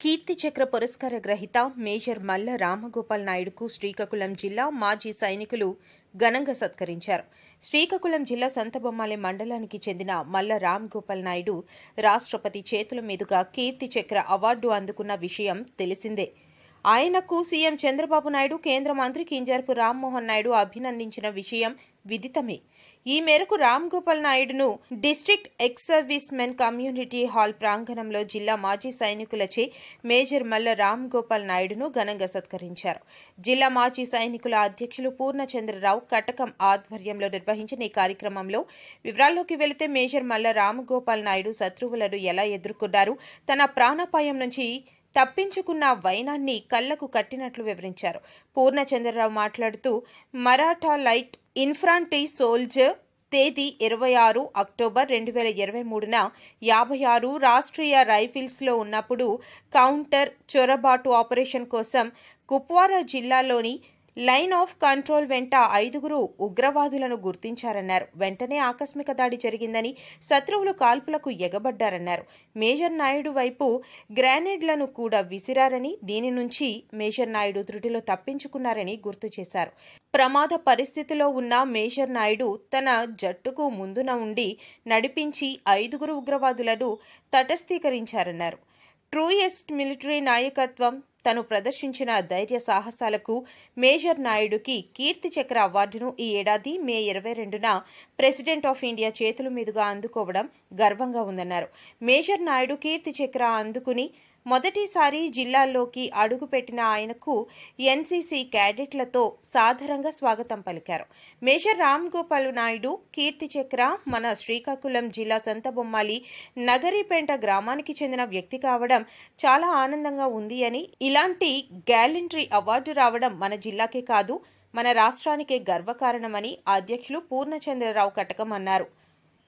కీర్తి చక్ర పురస్కార గ్రహీత మేజర్ మల్ల రామగోపాల్ నాయుడుకు శ్రీకాకుళం జిల్లా మాజీ సైనికులు ఘనంగా సత్కరించారు. శ్రీకాకుళం జిల్లా సంతబొమ్మాలి మండలానికి చెందిన మల్ల రామ్ గోపాల్ నాయుడు రాష్ట్రపతి చేతుల మీదుగా కీర్తి చక్ర అవార్డు అందుకున్న విషయం తెలిసిందే. ఆయనకు సీఎం చంద్రబాబు నాయుడు కేంద్ర మంత్రి కింజర్పు రామ్మోహన్ నాయుడు అభినందించిన విషయం విదితమే. ఈ మేరకు Ram Gopal నాయుడును district ex servicemen community hall ప్రాంగణంలో జిల్లా మాజీ సైనికులచే మేజర్ మల్ల రామ్ గోపాల్ నాయుడును ఘనంగా సత్కరించారు. జిల్లా మాజీ సైనికుల అధ్యక్షులు పూర్ణచంద్రరావు కటకం ఆధ్వర్యంలో నిర్వహించిన ఈ కార్యక్రమంలో వివరాల్లోకి వెళితే మేజర్ మల్ల రామ్ గోపాల్ నాయుడు శత్రువులను ఎలా ఎదుర్కొన్నారు? తన ప్రాణాపాయం నుంచి తప్పించుకున్న వైనాన్ని కళ్ళకు కట్టినట్లు వివరించారు. పూర్ణచంద్రరావు మాట్లాడుతూ మరాఠా లైట్ ఇన్ఫ్రాంట్రీ సోల్జర్ తేదీ ఇరవై ఆరు అక్టోబర్ రెండు వేల ఇరవై మూడున యాభై ఆరు రాష్ట్రీయ రైఫిల్స్లో ఉన్నప్పుడు కౌంటర్ చొరబాటు ఆపరేషన్ కోసం కుప్వారా జిల్లాలోని లైన్ ఆఫ్ కంట్రోల్ వెంట ఐదుగురు ఉగ్రవాదులను గుర్తించారన్నారు. వెంటనే ఆకస్మిక దాడి జరిగిందని శత్రువులు కాల్పులకు ఎగబడ్డారన్నారు. మేజర్ నాయుడు వైపు గ్రానేడ్లను కూడా విసిరారని దీని నుంచి మేజర్ నాయుడు త్రుటిలో తప్పించుకున్నారని గుర్తు చేశారు. ప్రమాద పరిస్థితిలో ఉన్న మేజర్ నాయుడు తన జట్టుకు ముందున ఉండి నడిపించి ఐదుగురు ఉగ్రవాదులను తటస్థీకరించారన్నారు. ట్రూయెస్ట్ మిలిటరీ నాయకత్వం తను ప్రదర్శించిన ధైర్య సాహసాలకు మేజర్ నాయుడుకి కీర్తి చక్ర అవార్డును ఈ ఏడాది మే ఇరవై రెండున ప్రెసిడెంట్ ఆఫ్ ఇండియా చేతుల మీదుగా అందుకోవడం గర్వంగా ఉందన్నారు. మేజర్ నాయుడు కీర్తి చక్ర అందుకుని మొదటిసారి జిల్లాల్లోకి అడుగుపెట్టిన ఆయనకు ఎన్సీసీ క్యాడెట్లతో సాదరంగా స్వాగతం పలికారు. మేజర్ రామ్ గోపాల్ నాయుడు కీర్తి చక్ర మన శ్రీకాకుళం జిల్లా సంతబొమ్మాలి నగరిపేంట గ్రామానికి చెందిన వ్యక్తి కావడం చాలా ఆనందంగా ఉంది అని ఇలాంటి గ్యాలెంట్రీ అవార్డు రావడం మన జిల్లాకే కాదు మన రాష్ట్రానికే గర్వకారణమని అధ్యక్షులు పూర్ణచంద్రరావు కటకం అన్నారు.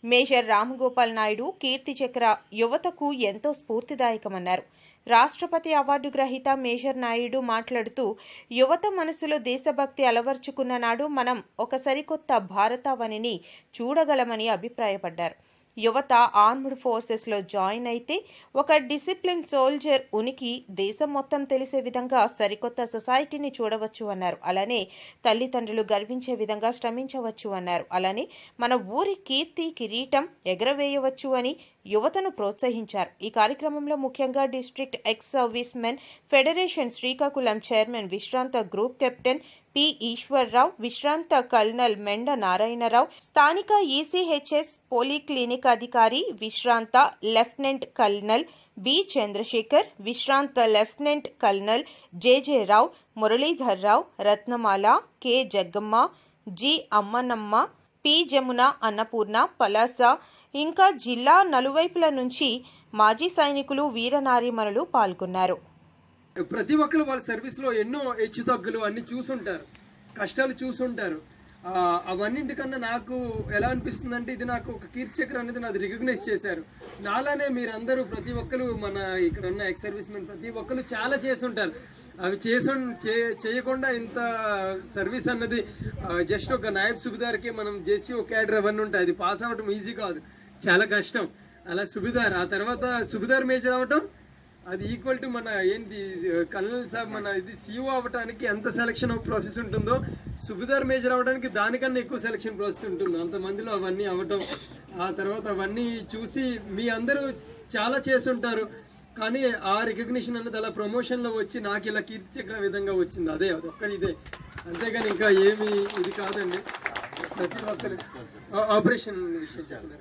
మేజర్ రామగోపాల్ నాయుడు కీర్తి చక్ర యువతకు ఎంతో స్ఫూర్తిదాయకమన్నారు. రాష్ట్రపతి అవార్డు గ్రహీత మేజర్ నాయుడు మాట్లాడుతూ యువత మనసులో దేశభక్తి అలవర్చుకున్న నాడు మనం ఒక సరికొత్త భారతావనిని చూడగలమని అభిప్రాయపడ్డారు. యువత ఆర్మ్డ్ ఫోర్సెస్లో జాయిన్ అయితే ఒక డిసిప్లిన్ సోల్జర్ ఉనికి దేశం మొత్తం తెలిసే విధంగా సరికొత్త సొసైటీని చూడవచ్చు అన్నారు. అలానే తల్లిదండ్రులు గర్వించే విధంగా శ్రమించవచ్చు అన్నారు. అలానే మన ఊరి కీర్తి కిరీటం ఎగరవేయవచ్చు అని యువతను ప్రోత్సహించారు. ఈ కార్యక్రమంలో ముఖ్యంగా district ex servicemen federation Srikakulam chairman విశ్రాంత గ్రూప్ కెప్టెన్ పి. ఈశ్వర్రావు విశ్రాంత కల్నల్ మెండ నారాయణరావు స్థానిక ఈసీహెచ్ఎస్ పోలీక్లినిక్ అధికారి విశ్రాంత లెఫ్టినెంట్ కల్నల్ బి. చంద్రశేఖర్ విశ్రాంత lieutenant colonel J J Rao Muralidhar Rao Ratnamala K. Jaggamma G. Ammanamma P. Jamuna Annapurna Palasa ఇంకా జిల్లా నలువైపుల నుంచి మాజీ సైనికులు వీరనారీమణులు పాల్గొన్నారు. ప్రతి ఒక్కరు వాళ్ళ సర్వీస్లో ఎన్నో హెచ్చు తగ్గులు అన్ని చూసుంటారు. కష్టాలు చూసుంటారు. అవన్నింటికన్నా నాకు ఎలా అనిపిస్తుంది అంటే ఇది నాకు ఒక కీర్చక్ర అనేది నాది రికగ్నైజ్ చేశారు. నాలానే మీరందరూ ప్రతి ఒక్కరు మన ఇక్కడ ఉన్న ఎక్స్ సర్వీస్ మెన్ ప్రతి ఒక్కరు చాలా చేసుంటారు అవి చేసు చేయకుండా ఇంత సర్వీస్ అన్నది జస్ట్ ఒక నాయబ్ సుబిదార్కి మనం జేసీ ఒక క్యాడర్ అవన్నీ ఉంటాయి. అది పాస్ అవ్వటం ఈజీ కాదు. చాలా కష్టం. అలా సుబిదార్ ఆ తర్వాత సుబిదార్ మేజర్ అవ్వటం అది ఈక్వల్ టు మన ఏంటి కల్నల్ సాబ్ మన ఇది సీఓ అవ్వడానికి ఎంత సెలక్షన్ ప్రాసెస్ ఉంటుందో సుబిదార్ మేజర్ అవ్వడానికి దానికన్నా ఎక్కువ సెలక్షన్ ప్రాసెస్ ఉంటుంది. అంతమందిలో అవన్నీ అవ్వటం ఆ తర్వాత అవన్నీ చూసి మీ అందరూ చాలా చేస్తుంటారు. కానీ ఆ రికగ్నిషన్ అన్నది అలా ప్రమోషన్లో వచ్చి నాకు ఇలా కీర్తి చక్ర విధంగా వచ్చింది. అదే అది ఒక్కటి ఇదే. అంతేగాని ఇంకా ఏమి ఇది కాదండి. ప్రతి ఒక్కరి ఆపరేషన్ విషయం చాలా